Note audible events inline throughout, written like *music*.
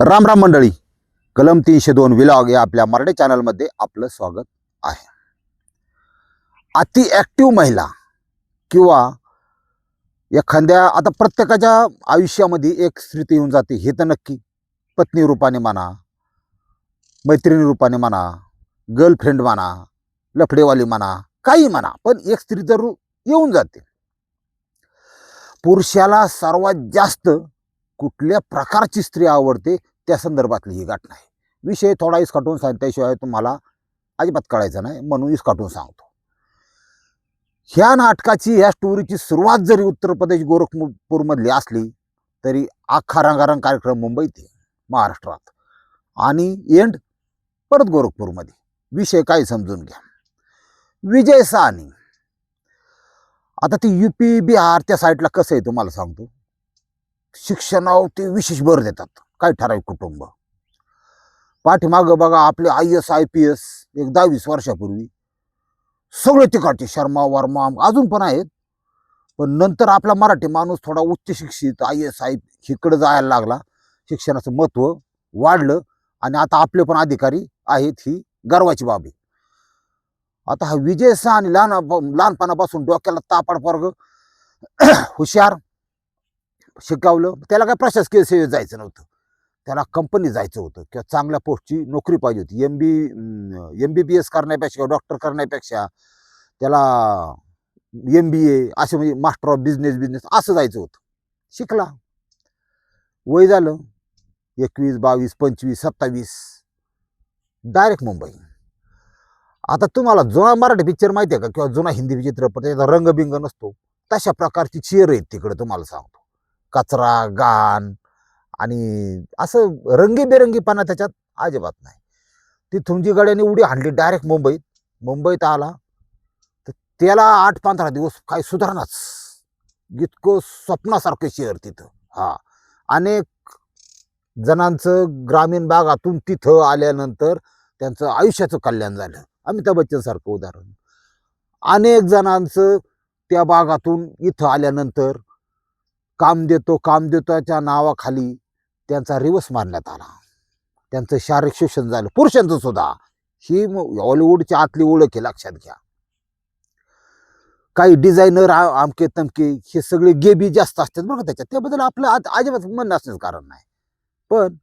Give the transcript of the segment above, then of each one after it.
राम राम मंडळी. कलम तीनशे दोन विलॉग या आपल्या मराठी चॅनलमध्ये आपलं स्वागत आहे. अति ॲक्टिव्ह महिला किंवा एखाद्या आता प्रत्येकाच्या आयुष्यामध्ये एक स्त्री तर येऊन जाते हे तर नक्की. पत्नी रूपाने म्हणा मैत्रिणी रूपाने म्हणा गर्लफ्रेंड म्हणा लफडेवाली म्हणा काही म्हणा पण एक स्त्री जर येऊन जाते. पुरुषाला सर्वात जास्त कुठल्या प्रकारची स्त्री आवडते त्या संदर्भातली ही गाठ नाही विषय थोडा इसकाटून सांगल्याशिवाय तुम्हाला अजिबात कळायचं नाही म्हणून इसकाटून सांगतो. ह्या नाटकाची ह्या स्टोरीची सुरुवात जरी उत्तर प्रदेश गोरखपूरमधली असली तरी अख्खा रंगारंग कार्यक्रम मुंबईत आहे महाराष्ट्रात. आणि एंड परत गोरखपूरमध्ये. विषय काय समजून घ्या. विजय साने आता ती युपी बिहार त्या साईडला कसं आहे तुम्हाला सांगतो. शिक्षणावर ते विशेष भर देतात. काय ठराविक कुटुंब? पाठीमागं बघा आपले I S I P S एक दहावीस वर्षापूर्वी. सगळे तिकडचे शर्मा वर्मा अजून पण आहेत. पण नंतर आपला मराठी माणूस थोडा उच्च शिक्षित आय एस आय इकडं जायला लागला. शिक्षणाचं महत्त्व वाढलं आणि आता आपले पण अधिकारी आहेत ही गर्वाची बाब आहे. आता हा विजय आणि लहान लहानपणापासून डोक्याला तापड वर्ग हुशार शिकवलं त्याला काय प्रशासकीय सेवेत जायचं नव्हतं. त्याला कंपनी जायचं होतं किंवा चांगल्या पोस्टची नोकरी पाहिजे होती. M B M B B S करण्यापेक्षा डॉक्टर करण्यापेक्षा त्याला एम बी ए असे म्हणजे मास्टर ऑफ बिझनेस बिझनेस असं जायचं होतं. शिकला. वय झालं. एकवीस बावीस पंचवीस सत्तावीस. डायरेक्ट मुंबई. आता तुम्हाला जुना मराठी पिक्चर माहिती आहे का? किंवा जुना हिंदी चित्रपट त्याचा रंगबिंग नसतो. तशा प्रकारची चेअर आहेत तिकडे तुम्हाला सांगतो. कचरा घाण आणि असं रंगीबेरंगीपणा त्याच्यात अजिबात नाही. तिथून जी गाड्याने उडी हाणली डायरेक्ट मुंबईत. मुंबईत आला तर त्याला आठ पंधरा दिवस काय सुधारणाच. इतकं स्वप्नासारखं शहर तिथं. हा. अनेक जणांचं ग्रामीण भागातून तिथं आल्यानंतर त्यांचं आयुष्याचं कल्याण झालं. अमिताभ बच्चनसारखं उदाहरण. अनेक जणांचं त्या भागातून इथं आल्यानंतर काम देतो काम देतोच्या नावाखाली त्यांचा रिवर्स मारण्यात आला. त्यांचं शारीरिक शोषण झालं. पुरुषांचं सुद्धा. ही हॉलिवूडची आतली ओळख आहे लक्षात घ्या. काही डिझायनर आमके तमके हे सगळे गेबी जास्त असतात बघा त्याच्यात. त्याबद्दल आपलं आज अजिबात मन असण्याचं कारण नाही. पण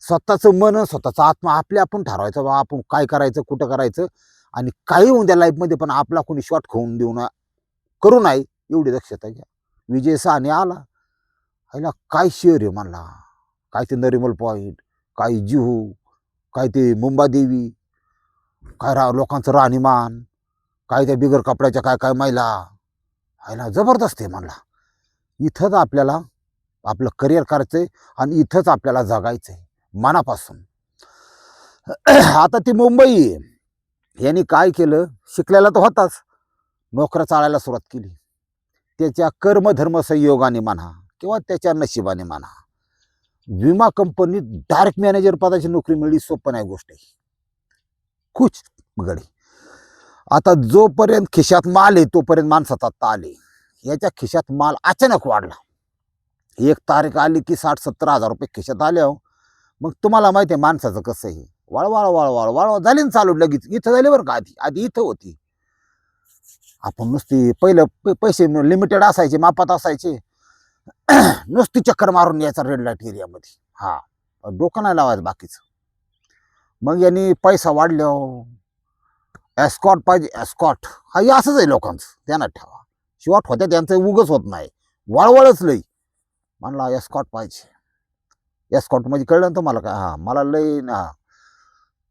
स्वतःचं मन स्वतःचा आत्मा आपल्या आपण ठरवायचं बा आपण काय करायचं कुठं करायचं आणि काही होऊन द्या लाईफमध्ये पण आपला कोणी शॉर्ट खाऊन देऊ न करू नाही एवढी दक्षता घ्या. विजय साने आला. ह्याला काय शेअर आहे म्हणला. काय ते नरिमल पॉईंट काय जुहू काय ते मुंबादेवी काय रा लोकांचं राहणीमान काय त्या बिगर कपड्याच्या काय काय महिला. ह्याला जबरदस्त आहे म्हणला. इथंच आपल्याला आपलं करिअर करायचं आहे आणि इथंच आपल्याला जगायचं आहे मनापासून. *clears throat* आता ती मुंबई आहे. यांनी काय केलं? शिकलेला तर होताच. नोकऱ्या चाळायला सुरुवात केली. त्याच्या कर्मधर्म संयोगाने म्हणा किंवा त्याच्या नशिबाने म्हणा. विमा कंपनीत डायरेक्ट मॅनेजर पदाची नोकरी मिळली सोपं नाही गोष्ट आहे खूच गडी. आता जोपर्यंत खिशात माल आहे तोपर्यंत माणसात आत्ता आले. याच्या खिशात माल अचानक वाढला. एक तारीख आली की साठ सत्तर हजार रुपये खिशात आले हो मग तुम्हाला माहिती आहे माणसाचं कसं आहे. वळवाळ वळवाळ वळवा झाली ना चालू लगेच. इथं झाले बरं का आधी? आधी इथं होती. आपण नुसती पहिलं प- पैसे लिमिटेड असायचे मापात असायचे. *clears throat* नुसती चक्कर मारून यायचा रेड लाइट एरियामध्ये हा. डोकं नाही लावायचं बाकीचं. मग यांनी पैसा वाढल्या. एस्कॉट पाहिजे एस्कॉट हा हे असंच आहे लोकांचं. त्यांना ठेवा. शिवाट होत्या त्यांचं उगच होत नाही. वळवळच लई. म्हणला एस्कॉट पाहिजे. एस्कॉट म्हणजे कळलं ना तुम्हाला काय हां मला लई ना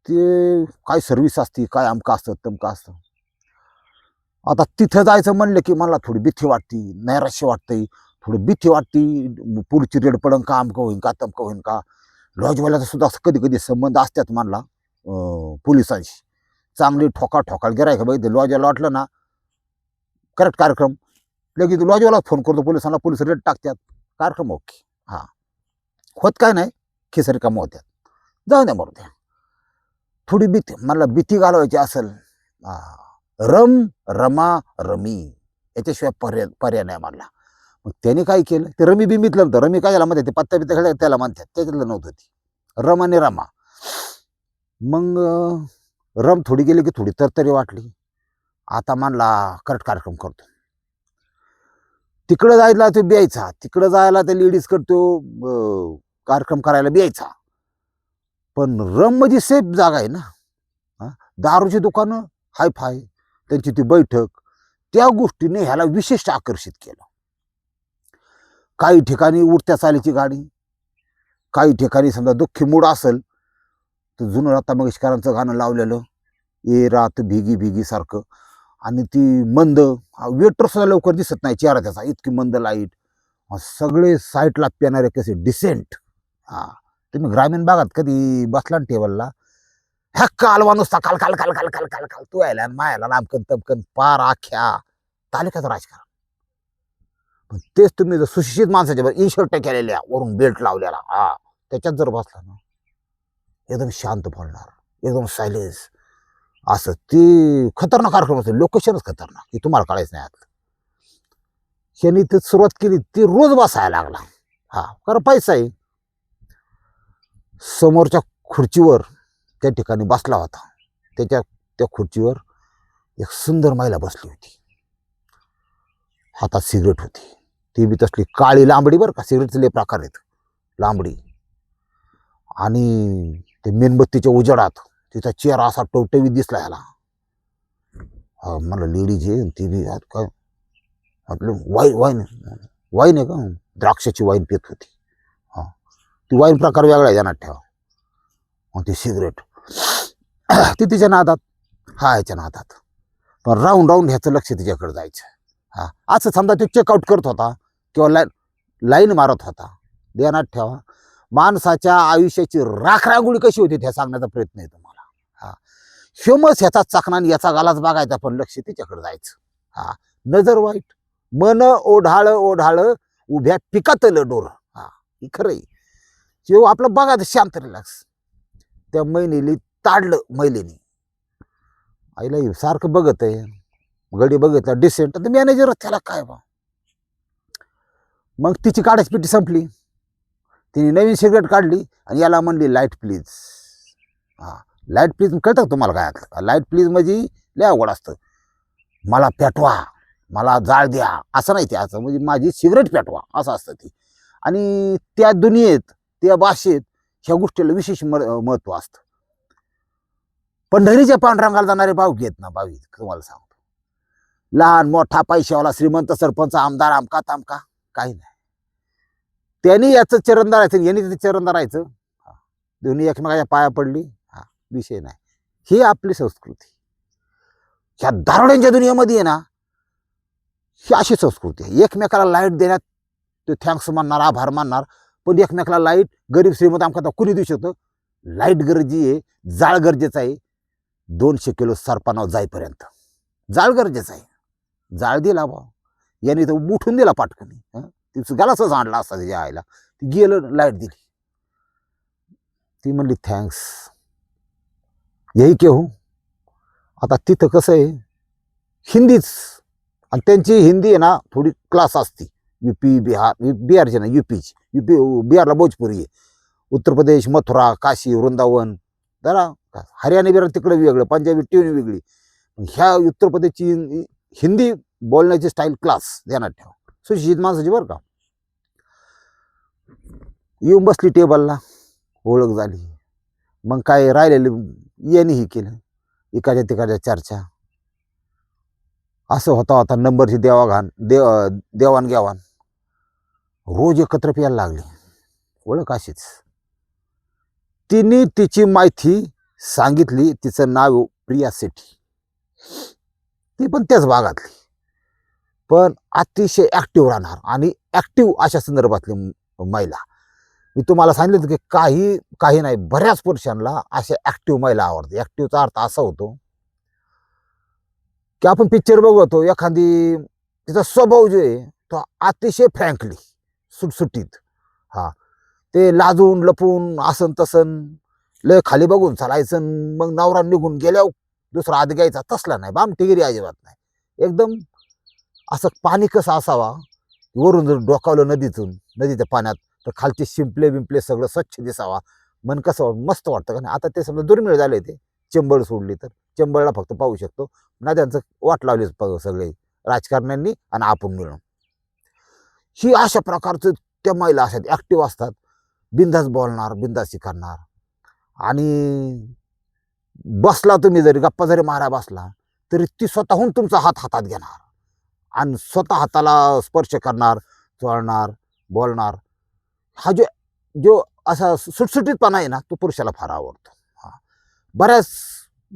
ते काय सर्व्हिस असते काय अमकं असतं तमकं असतं. आता तिथं जायचं म्हणलं की मला थोडी भीती वाटते नैराश्य वाटते थोडी भीती वाटते पुढची रेड पडन का अमकं होईन का तमकं होईन का? लॉजवाल्याचा सुद्धा कधी कधी संबंध असतात म्हणला पोलिसांशी. चांगली ठोका ठोकाल गिरायक बघितलं लॉजवाला वाटलं ना करेक्ट कार्यक्रम. लगेच लॉजवाला फोन करतो पोलिसांना पोलीस रेट टाकतात कार्यक्रम ओके. हां. होत काय नाही खिसरी कामं होत्यात. जाऊ द्या मरू द्या. थोडी भीती मला भीती घालवायची असेल हां. रम रमा रमी. याच्याशिवाय पर्याय पर्याय नाही मानला मग त्याने काय केलं? ते रमी बिमीतलं नव्हतं रमी काय याला म्हणते ते पत्ता बित्ता खेळायला त्याला म्हणतात. त्याच्यातलं नव्हतं ती. रम आणि रमा. मग रम थोडी गेली की थोडी तरतरी वाटली. आता मानला करट कार्यक्रम करतो. तिकडं जायला तो बियायचा. तिकडं जायला त्या लेडीज करतो कार्यक्रम करायला बियायचा. पण रम म्हणजे सेफ जागा आहे ना. दारूची दुकानं हाय फाय त्यांची ती बैठक त्या गोष्टीने ह्याला विशेष आकर्षित केलं. काही ठिकाणी उडत्या चालीची गाणी काही ठिकाणी समजा दुःखी मूड असेल तर जुनं लता मंगेशकरांचं गाणं लावलेलं ए रात भिगी भिगी सारखं. आणि ती मंद वेटर सुद्धा लवकर दिसत नाही चेहरा त्याचा इतकी मंद लाइट. सगळे साईटला पेणारे कसे डिसेंट हा तुम्ही ग्रामीण भागात कधी बसला टेबलला ह्या कालवा नुसता काल काल काल काल काल काल काल. तू यायला आणि मायाला लांबकन तमकन पार आख्या तालुक्याचं राजकारण. पण तेच तुम्ही जर सुशिक्षित माणसाच्या बरोबर इन्शर्ट केलेल्या वरून बेल्ट लावलेला हा त्याच्यात जर बसला ना एकदम शांत बोलणार एकदम सायलेन्स असं ते खतरनाक कार्यक्रम असतो. लोकेशनच खतरनाक. की तुम्हाला कळायचं नाही आतलं. ह्यांनी ते सुरुवात केली ती रोज बसायला लागला. हा कारण पैसा आहे. समोरच्या खुर्चीवर त्या ठिकाणी बसला होता. त्याच्या त्या खुर्चीवर एक सुंदर महिला बसली होती. हातात सिगरेट होती. ती बी तसली काळी लांबडी बरं का सिगरेटचे लय प्रकार आहेत. लांबडी. आणि ते मेणबत्तीच्या उजेडात तिचा चेहरा असा टवटवीत दिसला ह्याला. हा, मला लेडीज आहे ती बी काय म्हटलं वाईन वाईन वाईन आहे का? द्राक्षाची वाईन पित होती. हा. ती वाईन प्रकार वेगळा आहे ध्यानात ठेवा. मग ती सिगरेट *clears throat* ती तिच्या नादात हा ह्याच्या नादात. पण राऊंड राऊंड ह्याचं लक्ष तिच्याकडे जायचं. हा असं समजा तो चेकआउट करत होता किंवा लाईन लाईन मारत होता. ध्यानात ठेवा. माणसाच्या आयुष्याची राखरांगोळी कशी होती हे सांगण्याचा प्रयत्न आहे तुम्हाला. हा. ह्युमस ह्याचा चाकणा याचा गालाच बघायचा पण लक्ष तिच्याकडे जायचं. हा. नजर वाईट मन ओढाळ ओढाळ उभ्या पिकातलं डोर. हा हे खरं आहे. जेव्हा आपलं बघायचं शांत रिलॅक्स त्या महिनेली ताडलं महिलेनी. आईला सारखं बघत आहे. गडी बघितला डिसेंट तर मॅनेजर त्याला काय बा मग तिची काढायची पिटी संपली. तिने नवीन सिगरेट काढली आणि याला म्हणली लाइट प्लीज हा लाइट प्लीज कळतं का तुम्हाला काय आता? लाइट प्लीज म्हणजे लय अवघड असतं. मला पेटवा. मला जाळ द्या. असं नाही ते असं म्हणजे माझी सिगरेट पेटवा. असं असतं ती. आणि त्या दुनियेत त्या भाषेत ह्या गोष्टीला विशेष महत्त्व असतं. पंढरीच्या पांढरंगाला जाणारे भाव घेत ना भावी तुम्हाला सांगतो. लहान मोठा पैशावाला श्रीमंत सरपंच आमदार आमका तामका काही नाही. त्यांनी याचं चरण धरायचं यांनी त्याचं चरण धरायचं. हा. दोन्ही एकमेकाच्या पाया पडली. हा. विषय नाही. ही आपली संस्कृती. ह्या दारुड्यांच्या दुनियेमध्ये ना ही अशी संस्कृती आहे. एकमेकाला लाइट देण्यात ते थँक्स मानणार आभार मानणार पण एक नकला लाइट गरीब श्रीमंत आमका कुणी देऊ शकतो? लाइट गरजी आहे जाळ गरजेचं आहे. दोनशे किलो सरपानाव जाईपर्यंत. जाळ गरजेचं आहे. जाळ दिला बा याने तर उठून दिला पाटकनी. हं? ती गालाच आणला असता त्याच्या आईला. ती गेलं लाइट दिली. ती म्हणली थँक्स यही केहू. आता तिथं कसं आहे? हिंदीच. आणि त्यांची हिंदी आहे ना थोडी क्लास असते. युपी बिहार यु- बिहारची ना युपीची युपी बिहारला भोजपुरी आहे. उत्तर प्रदेश मथुरा काशी वृंदावन जरा हरियाणा बिहार तिकडे वेगळं पंजाबी ट्यून वेगळी. ह्या उत्तर प्रदेशची हिंदी बोलण्याची स्टाईल क्लास ध्यानात ठेवा. सुशिक्षित माणसाची बरं का. येऊन बसली टेबलला ओळख झाली. मग काय राहिलेलं यांनीही केलं. इकडच्या तिकडच्या चर्चा. असं होता होता नंबरची देवाघाण देव देवाणघेवाण. रोज एकत्र प्यायला लागले. ओळख अशीच. तिने तिची माहिती सांगितली तिचं नाव प्रिया सेठी ती पण त्याच भागातली. पण अतिशय ॲक्टिव्ह राहणार आणि ॲक्टिव्ह अशा संदर्भातली महिला. मी तुम्हाला सांगितलं होतं की काही काही नाही बऱ्याच पुरुषांना अशा ॲक्टिव्ह महिला आवडते ॲक्टिव्हचा अर्थ असा होतो की आपण पिक्चर बघतो एखादी तिचा स्वभाव जो आहे तो अतिशय फ्रँकली सुटसुटीत. हा. ते लाजून लपून आसन तसन लय खाली बघून चालायचं मग नवरा निघून गेल्यावर दुसरा आत घ्यायचा तसला नाही. बामटिगिरी अजिबात नाही. एकदम असं पाणी कसं असावा वरून जर डोकावलं नदीतून नदीच्या पाण्यात तर खालचे शिंपले बिंपले सगळं स्वच्छ दिसावा. मन कसं मस्त वाटतं का नाही? आता ते समजा दुर्मिळ झाले ते चिंबळ सोडली तर. चेंबळला फक्त पाहू शकतो. ना त्यांचं वाट लावलीच प- सगळे राजकारण्यांनी आणि आपण मिळून. ही अशा प्रकारचं त्या महिला असतात ॲक्टिव्ह असतात. बिंदास बोलणार बिंदास करणार आणि बसला तुम्ही जरी गप्पा जरी मारा बसला तरी ती स्वतःहून तुमचा हात हातात घेणार. आणि स्वतः हाताला स्पर्श करणार चोळणार बोलणार. हा जो जो असा सुटसुटीतपणा आहे ना तो पुरुषाला फार आवडतो. हा. बऱ्याच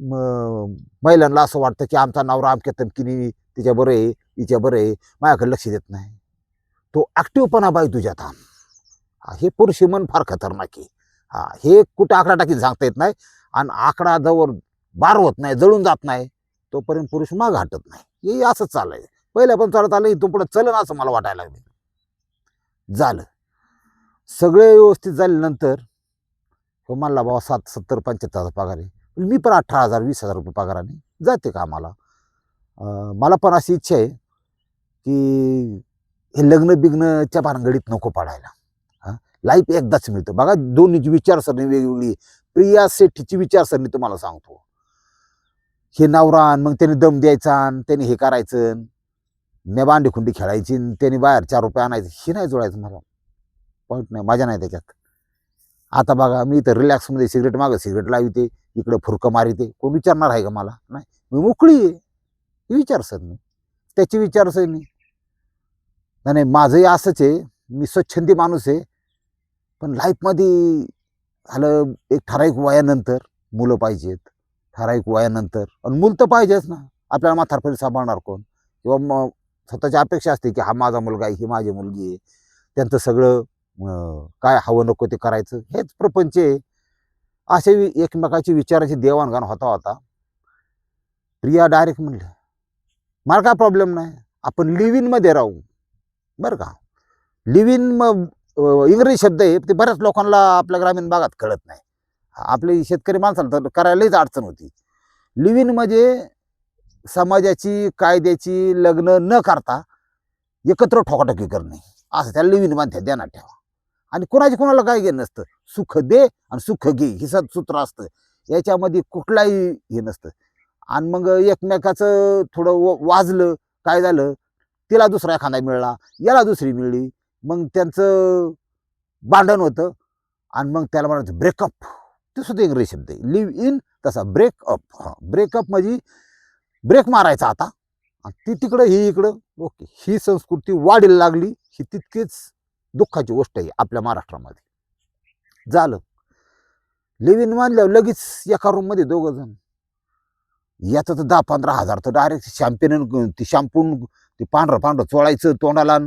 महिलांना असं वाटतं की आमचा नवरा अमक्या तमकिनी तिच्या बरं आहे तिच्या बरं आहे माझ्याकडे लक्ष देत नाही. तो ॲक्टिव्हपणा बाई तुझ्या आण हा, हे पुरुषी मन फार खतरनाक आहे. हा हे कुठं आकडा टाकीत सांगता येत नाही आणि आकडा जवळ बार होत नाही जळून जात नाही तोपर्यंत पुरुष माग हटत नाही. हे असंच चाललंय. पहिल्या पण चालत आलं इथून पुढं चलन असं मला वाटायला लागले. झालं. सगळे व्यवस्थित झाल्यानंतर हो म्हणला बाबा सात सत्तर पंच्याहत्तर पगार आहे. पण मी पण अठरा हजार वीस हजार रुपये पगाराने जाते कामाला. मला पण अशी इच्छा आहे की हे लग्न बिग्नच्या भानगडीत नको पडायला. हां लाईफ एकदाच मिळतं. बघा दोन्हीची विचारसरणी वेगवेगळी प्रिया सेठीची विचारसरणी तुम्हाला सांगतो. हे नवरान मग त्याने दम द्यायचा आणि त्याने हे करायचं ने बांडीखुंडी खेळायची आणि त्याने बाहेर चार रुपये आणायचे. हे नाही जोडायचं मला. पॉईंट नाही. मजा नाही त्याच्यात. आता बघा मी तर रिलॅक्समध्ये सिगरेट मागं सिगरेट लावते. इकडं फुरकं मारिते. कोण विचारणार आहे का मला? नाही. मी मोकळी आहे. ही विचारसरणी. त्याची विचारसरणी. नाही नाही. माझंही असंच आहे. मी स्वच्छंदी माणूस आहे. पण लाईफमध्ये झालं एक ठराविक वयानंतर मुलं पाहिजेत. ठराविक वयानंतर. आणि मूल तर पाहिजेच ना. आपल्याला म्हातारपणी सांभाळणार कोण? किंवा मग स्वतःची अपेक्षा असते की हा माझा मुलगा आहे ही माझी मुलगी आहे. त्यांचं सगळं काय हवं नको ते करायचं. हेच प्रपंच आहे. असे एकमेकाची विचाराची देवाणघाण होता होता. प्रिया डायरेक्ट म्हणलं मला काय प्रॉब्लेम नाही आपण लिव्ह इनमध्ये राहू. बरं का? लिव्ह इन मग इंग्रजी शब्द आहे ते बऱ्याच लोकांना आपल्या ग्रामीण भागात कळत नाही. आपले शेतकरी माणसाला तर करायलाच अडचण होती. लिव्ह इन म्हणजे समाजाची कायद्याची लग्न न करता एकत्र ठोकाटोकी करणे. असं त्याला लिव्ह इन म्हणतात ध्यानात ठेवा. आणि कोणाची कोणाला काय घेणं नसतं. सुख दे आणि सुख घे हे सूत्र असतं. याच्यामध्ये कुठलाही हे नसतं. आणि मग एकमेकाचं थोडं व- वाजलं काय झालं? तिला दुसरा एखादा मिळाला याला दुसरी मिळली. मग त्यांचं भांडण होतं आणि मग त्याला म्हणायचं ब्रेकअप ते सुद्धा इंग्रजी शब्द आहे लिव्ह इन तसा ब्रेकअप हां ब्रेकअप म्हणजे ब्रेक मारायचा आता. आणि ती तिकडं ही इकडं. ओके ही संस्कृती वाढीला लागली. ही तितकीच दुःखाची गोष्ट आहे आपल्या महाराष्ट्रामध्ये. झालं. लिव्हिन मानल्यावर लगेच एका रूममध्ये दोघं जण. याचं तर दहा पंधरा हजार तर डायरेक्ट शॅम्पेन ते शॅम्पून ते पांढरं पांढरं चोळायचं तोंडाला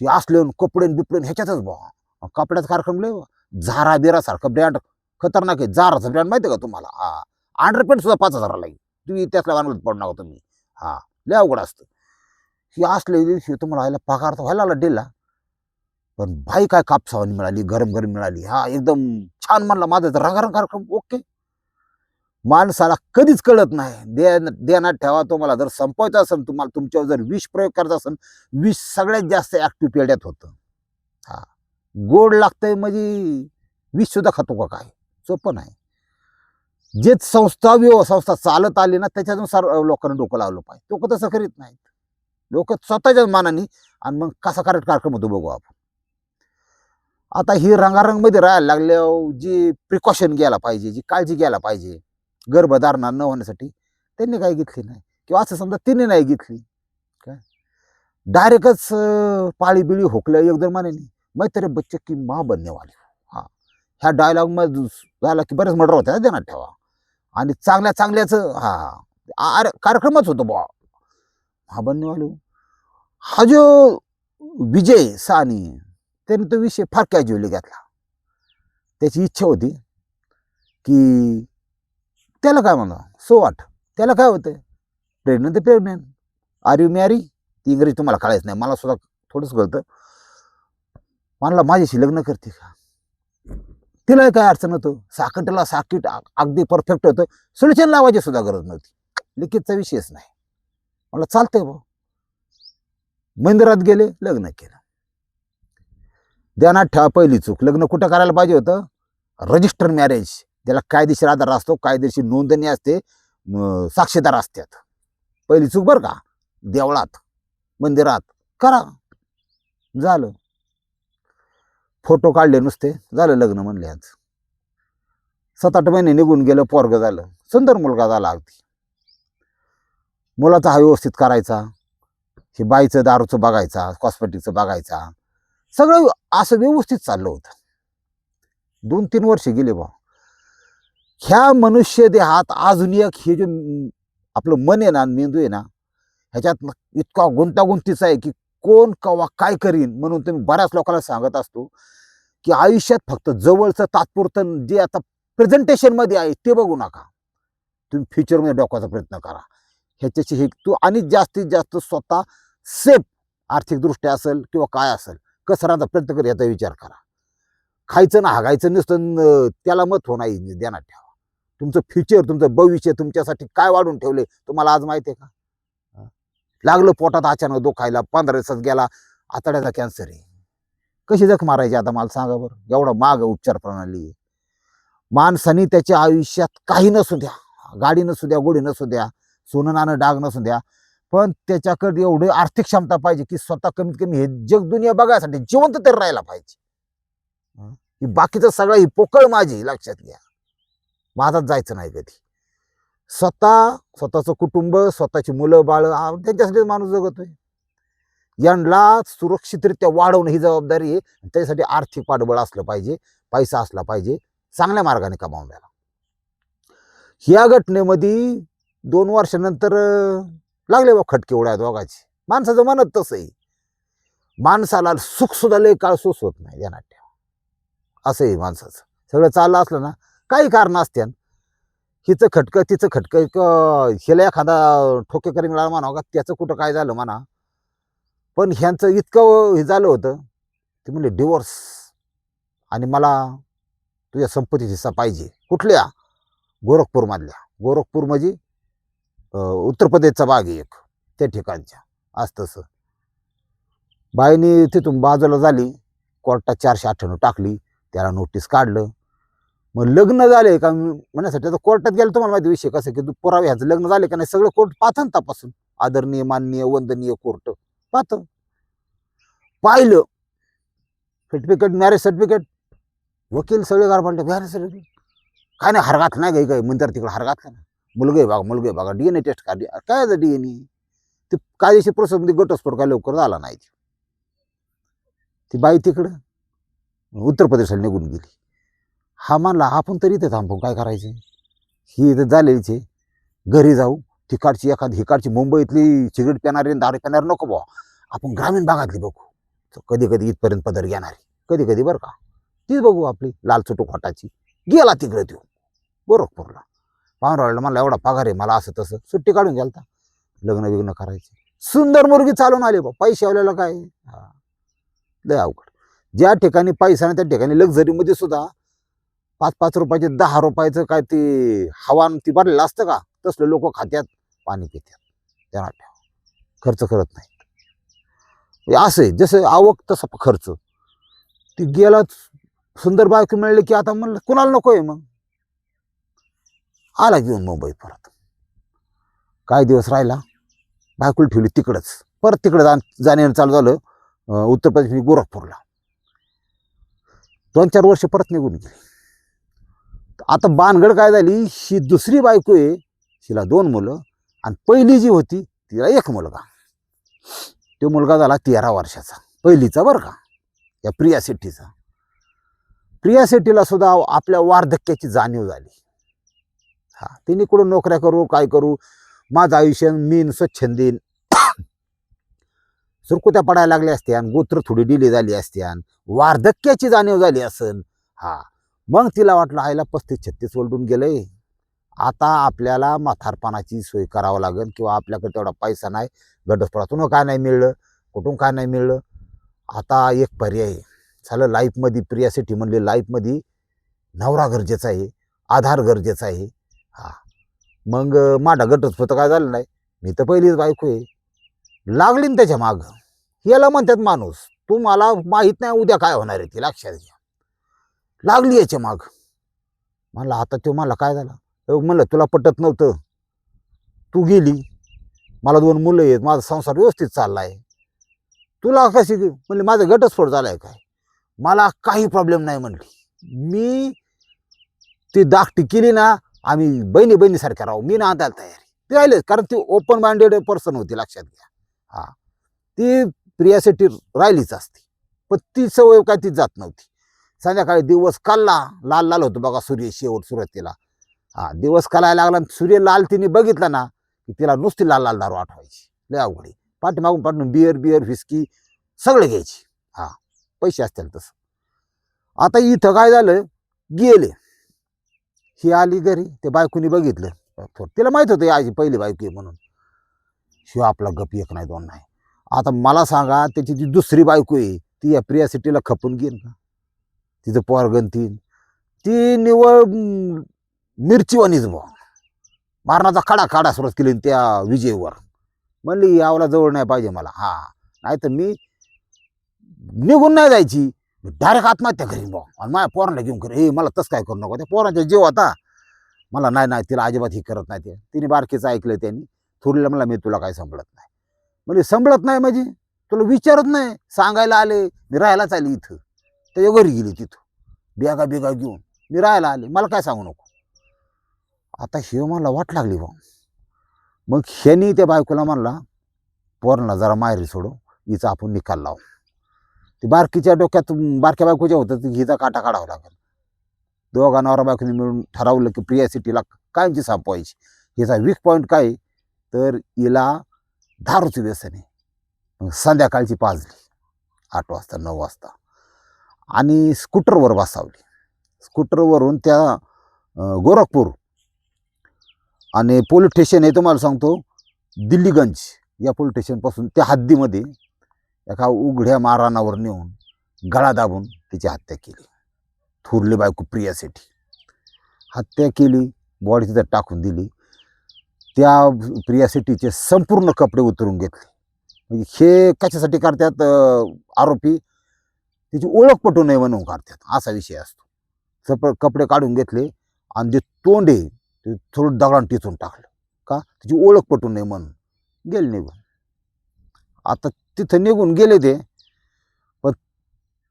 हे असलं कपडेन बिपडेन ह्याच्यातच बा कपड्याचा कार्यक्रम लय झारा बिरासारखं ब्रँड खतरनाक आहे. जाराचा ब्रँड माहिती आहे का तुम्हाला? हा. अंडरपेंट सुद्धा पाच हजाराला लागेल तुम्ही त्यातल्या वानवत पडणार नका तुम्ही. हा. लय अवघड असतं. ही असले दिवशी तुम्हाला व्हायला पगार तर व्हायला लागला डेला पण बाई काय कापसावानी मिळाली गरम गरम मिळाली. हा एकदम छान म्हणला माझा तर रंगारंग कार्यक्रम ओके. माणसाला कधीच कळत नाही. दे देण्यात ठेवा तुम्हाला जर संपवायचा असेल तुम्हाला तुमच्यावर जर विष प्रयोग करायचा असेल विष सगळ्यात जास्त ॲक्टिव्ह पेड्यात होतं. हा. गोड लागतंय म्हणजे विष सुद्धा खातो का काय? सोपं नाही. जे संस्था व्यव संस्था चालत आली ना त्याच्यानुसार लोकांना डोकं लावलं पाहिजे. लोक तसं करीत नाहीत. लोक स्वतःच्या मानाने आणि मग कसा कार्यक्रम होतो बघू आपण. आता ही रंगारंगमध्ये राहायला लागल्यावर जी प्रिकॉशन घ्यायला पाहिजे जी काळजी घ्यायला पाहिजे गर्भधारणा न होण्यासाठी त्यांनी काही घेतली नाही. किंवा असं समजा तिने नाही घेतली. काय? डायरेक्टच पाळी बिळी होकल्या एकदम मानेने मैत्री बच्चे की मा बनने वाली हो. हा. ह्या डायलॉगमध्ये झाला की बरेच मर्डर होत्या देणार ठेवा. आणि चांगल्या चांगल्याचं हा हा. अरे कार्यक्रमच होतो बा हा बनने वाली हो. हा जो विजय सानी त्याने तो विषय फार कॅज्युअली घेतला. त्याची इच्छा होती की त्याला काय म्हणा? सो वाट त्याला काय होतं प्रेग्नंट ते प्रेग्नंट आर यू मॅरी ती इंग्रजी तुम्हाला कळायचं नाही. मला सुद्धा थोडंच कळतं. मला माझ्याशी लग्न करते का? तिला काय अडचण होतं साकटला साकीट अगदी परफेक्ट होतं. सोल्युशन लावायची सुद्धा गरज नव्हती. लिखितचा विषयच नाही. मला चालतंय भाऊ. मंदिरात गेले लग्न केलं. ध्यानात ठेवा पहिली चूक. लग्न कुठं करायला पाहिजे होतं? रजिस्टर मॅरेज ज्याला कायदेशीर आधार असतो कायदेशीर नोंदणी असते साक्षीदार असतात. पहिली चूक बरं का? देवळात मंदिरात करा. झालं. फोटो काढले नुसते. झालं लग्न म्हणले आज. सात आठ महिने निघून गेलं पोरग झालं. सुंदर मुलगा झाला अगदी. मुलाचा हा व्यवस्थित करायचा. हे बाईचं दारूचं बघायचा कॉस्मेटिकचं बघायचा. सगळं असं व्यवस्थित चाललं होतं. दोन तीन वर्ष गेले बा. ह्या मनुष्य देहात अजून एक हे जे आपलं मन आहे ना मेंदू आहे ना ह्याच्यात इतका गुंतागुंतीचा आहे की कोण कवा काय करीन म्हणून तुम्ही बऱ्याच लोकांना सांगत असतो की आयुष्यात फक्त जवळचं तात्पुरतं जे आता प्रेझेंटेशनमध्ये आहे ते बघू नका. तुम्ही फ्युचरमध्ये डोकायचा प्रयत्न करा. ह्याच्याशी हे तू आणि जास्तीत जास्त स्वतः सेफ आर्थिकदृष्ट्या असेल किंवा काय असेल कसराचा प्रयत्न कर याचा विचार करा. खायचं ना हागायचं नसतं त्याला महत्त्व हो नाही ध्यानात ठेवा. तुमचं फ्युचर तुमचं भविष्य तुमच्यासाठी काय वाढून ठेवले तुम्हाला आज माहिती आहे का? लागलं पोटात अचानक दुखायला पंधरा दिवसात गेला आतड्याचा कॅन्सर आहे. कशी जख मारायची आता मला सांगा बरं. एवढा माग उपचार प्रणाली आहे. माणसाने त्याच्या आयुष्यात काही नसू द्या. गाडी नसू द्या गोडी नसू द्या सोनं नाणं डाग नसू द्या. पण त्याच्याकडे एवढी आर्थिक क्षमता पाहिजे की स्वतः कमीत कमी हे जग दुनिया बघायसाठी जिवंत तरी राहायला पाहिजे. बाकीचं सगळं ही पोकळ माझी लक्षात घ्या. माझाच जायचं नाही कधी. स्वतः स्वतःचं कुटुंब स्वतःची मुलं बाळ त्यांच्यासाठी माणूस जगतोय. यांना सुरक्षितरित्या वाढवणं ही जबाबदारी आहे. त्यासाठी आर्थिक पाठबळ असलं पाहिजे पैसा असला पाहिजे चांगल्या मार्गाने कमावण्याला ह्या घटनेमध्ये दोन वर्षानंतर लागले बा खटके उड्या दोघाची. माणसाचं म्हणत तसं आहे माणसाला सुखसुद्धा लय काळ होत नाही या ठेवा. असं आहे माणसाचं. सगळं चाललं असलं ना काही कारण असत्यान. हिचं खटकं तिचं खटकं एक हिला एखादा ठोकेकरी मिळाला म्हणावं का? त्याचं कुठं काय झालं म्हणा. पण ह्यांचं इतकं हे झालं होतं ते म्हणजे डिवोर्स आणि मला तुझ्या संपत्तीत हिस्सा पाहिजे कुठल्या? गोरखपूरमधल्या. गोरखपूर म्हणजे उत्तर प्रदेशचा भाग आहे एक त्या ठिकाणच्या. आज तसं. बाईने तिथून बाजूला झाली कोर्टात चारशे अठ्ठ्याण्णव टाकली त्याला नोटीस काढलं. मग लग्न झाले का म्हणण्यासाठी आता कोर्टात गेलं तुम्हाला माहिती विषय कसं की तू पुरावे ह्याचं लग्न झाले का नाही सगळं कोर्ट पाहतं तपासून. आदरणीय माननीय वंदनीय कोर्ट पाहतं. पाहिलं. सर्टिफिकेट मॅरेज सर्टिफिकेट वकील सगळे गारपांडे मॅरेज सर्टिफिकेट काय नाही हार नाही काही काही म्हणतात तिकडे हार नाही. मुलगा आहे बघा मुलगा आहे बघा ए टेस्ट काढली. काय डी एन ए ते कायदेशीर प्रोसेसमध्ये घटस्फोट काय लवकर झाला नाही. ती बाई तिकडं उत्तर प्रदेशाला निघून गेली. हा मानला आपण तरी इथे थांबू काय करायचे ही इथं झालेलीच आहे. घरी जाऊ तिकडची एखादी हिकडची मुंबईतली सिगरेट पिणारी आणि दारू पिणारी नको बुवा. आपण ग्रामीण भागातली बघू. कधी कधी इथपर्यंत पदर घेणारी. कधी कधी बरं का. तीच बघू आपली लाल चुटू खोटाची. गेला तिकडे देऊ बरोबरला पाहुणरावला मला एवढा पगार आहे मला असं तसं. सुट्टी काढून गेलता. लग्न विग्न करायचे. सुंदर मुलगी चालून आली बा. पैसे आलेला काय? लय अवघड. ज्या ठिकाणी पैसा नाही त्या ठिकाणी लक्झरीमध्ये सुद्धा पाच पाच रुपयाचे दहा रुपयाचं काय ते हवान ती भरलेलं असतं का? तसले लोक खात्यात पाणी पितात त्यांना ठेवा. खर्च करत नाही असं आहे. जसं आवक तसा खर्च. ती गेलाच सुंदर बायको मिळली की आता म्हणलं कुणाला नको आहे मग? आला घेऊन मुंबईत परत. काही दिवस राहिला बायकुल ठेवली तिकडंच. परत तिकडं जा जाण्यानं चालू झालं उत्तर प्रदेश गोरखपूरला. दोन चार वर्ष परत निघून गेली. आता बानगड काय झाली ही दुसरी बायको आहे तिला दोन मुलं आणि पहिली जी होती तिला एक मुलगा. तो मुलगा झाला तेरा वर्षाचा. पहिलीचा बरं का या प्रिया शेट्टीचा. प्रिया शेट्टीला सुद्धा आपल्या वार्धक्याची जाणीव झाली. हा तिने कुठं नोकऱ्या करू काय करू? माझं आयुष्य मीन स्वच्छंदीन *coughs* सुरकुत्या पडायला लागल्या असत्या गोत्र थोडी डिले झाली असत्या वार्धक्याची जाणीव झाली असन. हा मग तिला वाटलं आईला पस्तीस छत्तीस ओलटून गेलंय. आता आपल्याला म्हातारपणाची सोय करावं लागेल किंवा आपल्याकडे तेवढा पैसा नाही घटस्फोटातून काय नाही मिळलं कुठून काय नाही मिळलं. आता एक पर्याय झालं लाईफमध्ये प्रिया सिटी म्हणले लाईफमध्ये नवरा गरजेचा आहे आधार गरजेचा आहे. हा. मग माझा घटस्फोट काय झालं नाही? मी तर पहिलीच बायको आहे. लागली ना त्याच्या मागं. याला म्हणतात माणूस तू मला माहीत नाही उद्या काय होणार आहे ती? लक्षात घ्या. लागली याच्या माग. म्हणलं आता तो मला काय झालं? अहो, म्हणलं तुला पटत नव्हतं. तू गेली. मला दोन मुलं आहेत. माझा संसार व्यवस्थित चालला आहे तुला कशी म्हणले माझा घटस्फोट आहे काय? मला काही प्रॉब्लेम नाही म्हणली. मी ती दाखटी केली ना आम्ही बहिणी बहिणीसारख्या राहू. मी ना आणायला तयारी. ते राहिले कारण ती ओपन माइंडेड पर्सन होती लक्षात घ्या. हा. ती प्रियासाठी राहिलीच असती पण ती सवय काय ती जात नव्हती. संध्याकाळी दिवस कालला लाल लाल होतो बघा सूर्य शेवट सुरुवातीला. हा दिवस कालायला लागला आणि सूर्य लाल तिने बघितला ना की तिला नुसती लाल लाल दारू आठवायची. लय अवघडी पाठीमागून पाठून बिअर बिअर व्हिस्की सगळे घ्यायची. हा पैसे असतील तसं. आता इथं काय झालं गेले. ही आली घरी ते बायकोनी बघितलं. तिला माहीत होतं आजी पहिली बायको आहे म्हणून. शिव आपला गप एक नाही दोन नाही. आता मला सांगा त्याची जी दुसरी बायको आहे ती या प्रिया सिटीला खपून घेईन का? तिचं पोरगण तीन. ती निवळ मिरचीवानीच मिरचीवाणीच मारणाचा खडा काढा सुरुवात केली त्या विजयवर. म्हणली यावला जवळ नाही पाहिजे मला. हा. नाही तर मी निघून नाही जायची. डायरेक्ट आत्महत्या करीन बुवा. आणि माझ्या पोरांना घेऊन कर ए मला तसं काय करू नको. त्या पोरांचा जीव होता मला नाही नाही तिला अजिबात ही करत नाही ते. तिने बारकीचं ऐकलं त्यांनी. थोडीला मला मी तुला काय संभळत नाही. म्हणजे संभळत नाही म्हणजे? तुला विचारत नाही? सांगायला आले मी राहायलाच आली इथं. त्याच्या घरी गेली तिथं. बेगा बेगा घेऊन. मी राहायला आले. मला काय सांगू नको. आता हे मला वाट लागली बा मग ह्यानी त्या बायकोला म्हणला पोरांना जरा माहेरी सोडू हिचा आपण निकाल लावू. ती बारकीच्या डोक्यात बारक्या बायकोच्या होतं हिचा काटा काढावा लागेल. दोघा नवरा बायकोनी मिळून ठरवलं की प्रिया सिटीला कायमची संपवायची. हिचा वीक पॉईंट काय? तर हिला दारूचं व्यसन. आहे मग संध्याकाळची पाजली आठ वाजता नऊ वाजता. आणि स्कूटरवर बसावली. स्कूटरवरून त्या गोरखपूर आणि पोलीस स्टेशन हे तुम्हाला सांगतो दिल्लीगंज या पोलीस स्टेशनपासून त्या हद्दीमध्ये एका उघड्या मारानावर नेऊन गळा दाबून तिची हत्या केली. थोरली बायको प्रियासाठी हत्या केली बॉडी तिथं टाकून दिली. त्या प्रियासिटीचे संपूर्ण कपडे उतरून घेतले. म्हणजे हे कशासाठी करतात आरोपी? तिची ओळख पटू नये म्हणून काढतात असा विषय असतो. सप कपडे काढून घेतले आणि जे तोंड आहे ते थोडं दगडान टिचून टाकलं. का? तिची ओळख पटू नये म्हणून. गेले निघून. आता तिथं निघून गेले ते. पण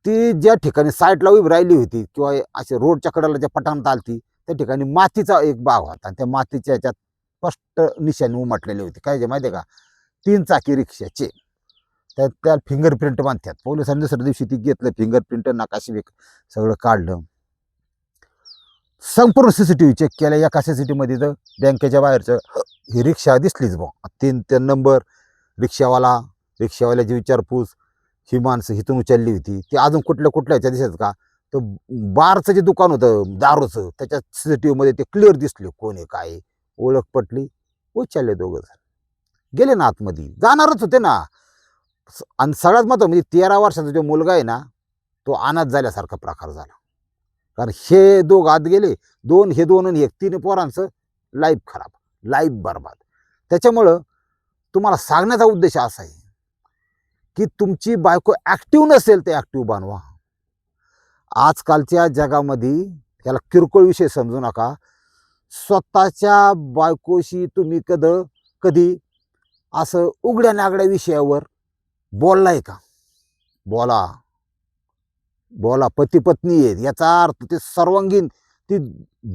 ती ज्या ठिकाणी साईडला उभी राहिली होती किंवा असे रोडच्या कडेला ज्या पटांत आलती त्या ठिकाणी मातीचा एक बाग होता. आणि त्या मातीच्या ह्याच्यात स्पष्ट निशाणी उमटलेली होती. काय जे माहिती आहे का? तीन चाकी रिक्षाचे. त्या त्या फिंगरप्रिंट बांधतात. पोलिसांनी दुसऱ्या दिवशी ती घेतलं फिंगरप्रिंट नकाशी बिक सगळं काढलं. संपूर्ण C C T V check केलं. एका सी सी टी मध्ये तर बँकेच्या बाहेरचं ही रिक्षा दिसलीच बा तीन ते नंबर रिक्षावाला रिक्षावाल्याची विचारपूस ही माणसं हिथून उचलली होती. ती अजून कुठल्या कुठल्या ह्याच्या दिसत का? तर बारचं जे दुकान होतं दारूचं त्याच्या सी सी टी व्हीमध्ये ते क्लिअर दिसले. कोण आहे काय ओळख पटली. उचलले दोघं जण. गेले ना आतमध्ये. जाणारच होते ना. स- आणि सगळ्यात महत्त्व म्हणजे तेरा वर्षाचा जो मुलगा आहे ना तो अनाथ झाल्यासारखा प्रकार झाला. कारण हे दोघं आत गेले. दोन हे दोन आणि एक. तीन पोरांचं लाईफ खराब. लाईफ बरबाद. त्याच्यामुळं तुम्हाला सांगण्याचा उद्देश असा आहे. की तुमची बायको ॲक्टिव्ह नसेल ते ॲक्टिव्ह बनवा. आजकालच्या जगामध्ये याला किरकोळ विषय समजू नका. स्वतःच्या बायकोशी तुम्ही कद कधी असं उघड्या नागड्या विषयावर बोललाय का? बोला. बोला. पती पत्नी आहेत. याचा अर्थ ते सर्वांगीण ती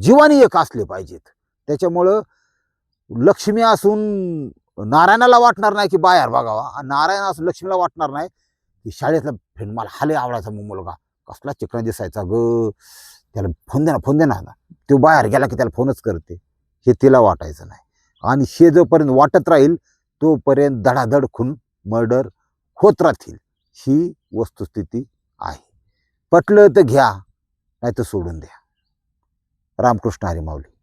जीवानी एक असले पाहिजेत. त्याच्यामुळं लक्ष्मी असून नारायणाला वाटणार नाही की बाहेर बघावा. नारायण असं लक्ष्मीला वाटणार नाही की शाळेतला फ्रेंड मला हाले आवडायचा मग मुलगा. कसला चिकना दिसायचा ग. त्याला फोन दे ना फोन दे ना. तो बाहेर गेला की त्याला फोनच करते. हे तिला वाटायचं नाही. आणि हे जोपर्यंत वाटत राहील तोपर्यंत धडाधड खून मर्डर होत राहतील. ही वस्तुस्थिती आहे. पटलं तर घ्या नाही तर सोडून द्या. रामकृष्ण हरी माऊली.